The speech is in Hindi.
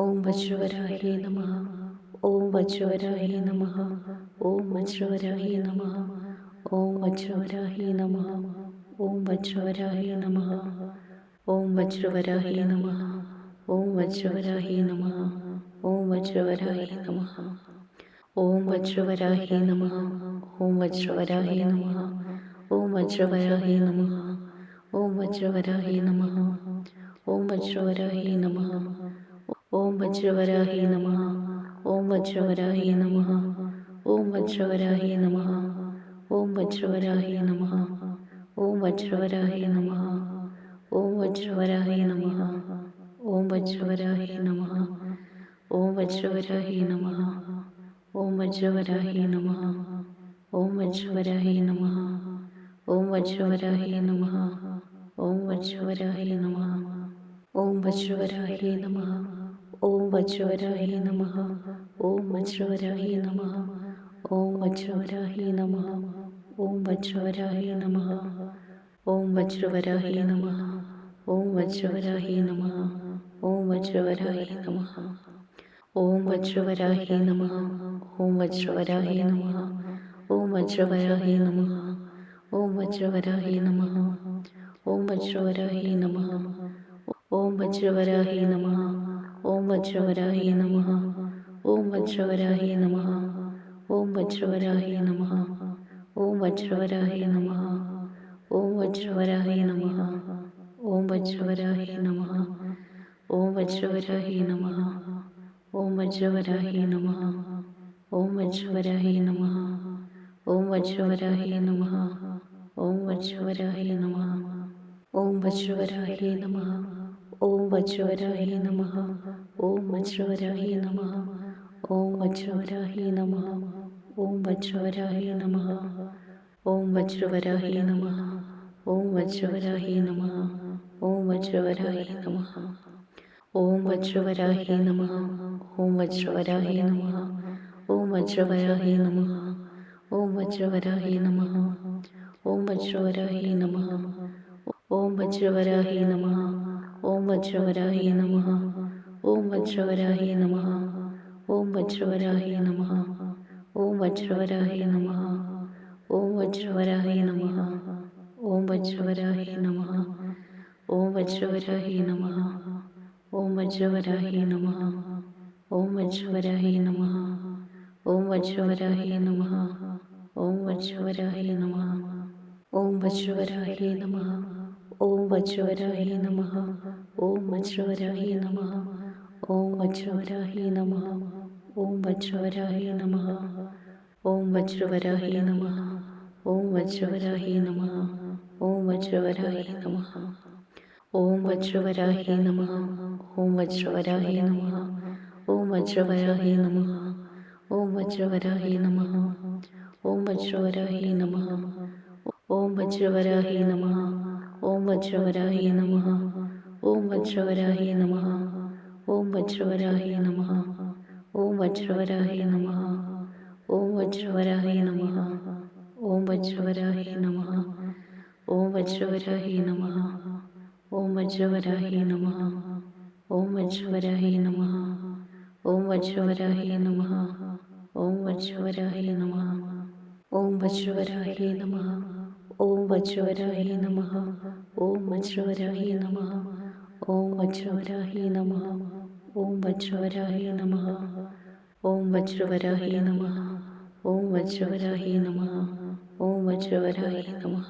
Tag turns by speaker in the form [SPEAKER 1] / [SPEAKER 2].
[SPEAKER 1] ओम वज्रवराय नमः ओम वज्रवराय नमः ओम वज्रवराय नमः ओम वज्रवराय नमः ओम वज्रवराय नमः ओम वज्रवराय नमः ओम वज्रवराय नमः ओम वज्रवराय नमः ओम वज्रवराय नमः ओम वज्रवराय नमः ओम वज्रवराय नमः ओम वज्रवराय नमः ओम वज्रवराय नमः ओम वज्रवराही नमः ओम वज्रवराही नमः ओम वज्रवराही नमः ओम वज्रवराही नमः ओम वज्रवराही नमः ओम वज्रवराही नमः ओम वज्रवराही नमः ओम वज्रवराही नमः ओम वज्रवराही नमः ओम वज्रवराही नमः ओम वज्रवराही नमः ओम वज्रवराही नमः ओम वज्रवराही नमः ഓം വജ്രവരാഹി നമ ഓം വജ്രവരാഹി നമ ഓം വജ്രവരാഹി നമ ഓം വജ്രവരാഹി നമ ഓം വജ്രവരാഹി നമ ഓം വജ്രവരാഹി നമ ഓം വജ്രവരാഹി നമ ഓം വജ്രവരാഹി നമ ഓം വജ്രവരാഹി നമ ഓം വജ്രവരാഹി നമ ഓം വജ്രവരാഹി നമ ഓം വജ്രവരാഹി നമ ഓം വജ്രവരാഹി നമ ओम वज्रवराय नमः ओम वज्रवराय नमः ओम वज्रवराय नमः ओम वज्रवराय नमः ओम वज्रवराय नमः ओम वज्रवराहे नमः ओम वज्रवराय नमः ओम वज्रवराय नमः ओम वज्रवराय नमः ओम वज्रवराय नमः ओम वज्रवराय नमः ओम वज्रवराय नमः ഓം വജ്രവരാഹേ നമ ഓം വജ്രവരാഹേ നമ ഓം വജ്രവരാഹേ നമ ഓം വജ്രവരാഹേ നമ ഓം വജ്രവരാഹേ നമ ഓം വജ്രവരാഹേ നമ ഓം വജ്രവരാഹേ നമ ഓം വജ്രവരാഹേ നമ ഓം വജ്രവരാഹേ നമ ഓം വജ്രവരാഹേ നമ ഓം വജ്രവരാഹേ നമ ഓം വജ്രവരാഹേ നമ ഓം വജ്രവരാഹേ നമ ओम वज्रवराहे नमः ओम वज्रवराहे नमः ओम वज्रवराहे नमः ओम वज्रवराहे नमः ओम वज्रवराहे नमः ओम वज्रवराहे नमः ओम वज्रवराहे नमः ओम वज्रवराहे नमः ओम वज्रवराहे नमः ओम वज्रवराहे नमः ओम वज्रवराहे नमः ओम वज्रवराहे नमः ഓം വജ്രവരാഹി നമ ഓം വജ്രവരാഹി നമ ഓം വജ്രവരാഹി നമ ഓം വജ്രവരാഹി നമ ഓം വജ്രവരാഹി നമ ഓം വജ്രവരാഹി നമ ഓം വജ്രവരാഹി നമ ഓം വജ്രവരാഹി നമ ഓം വജ്രവരാഹി നമ ഓം വജ്രവരാഹി നമ ഓം വജ്രവരാഹി നമ ഓം വജ്രവരാഹി നമ ഓം വജ്രവരാഹി നമ ओम वज्रवराय नमः ओम वज्रवराय नमः ओम वज्रवराय नमः ओम वज्रवराय नमः ओम वज्रवराय नमः ओम वज्रवराय नमः ओम वज्रवराय नमः ओम वज्रवराय नमः ओम वज्रवराय नमः ओम वज्रवराय नमः ओम वज्रवराय नमः ओम वज्रवराय नमः ओम वज्रवराय नमः ഓം വജ്രവരാഹി നമ. ഓം വജ്രവരാഹി നമ. ഓം വജ്രവരാഹി നമ. ഓം വജ്രവരാഹി നമ. ഓം വജ്രവരാഹി നമ. ഓം വജ്രവരാഹി നമ.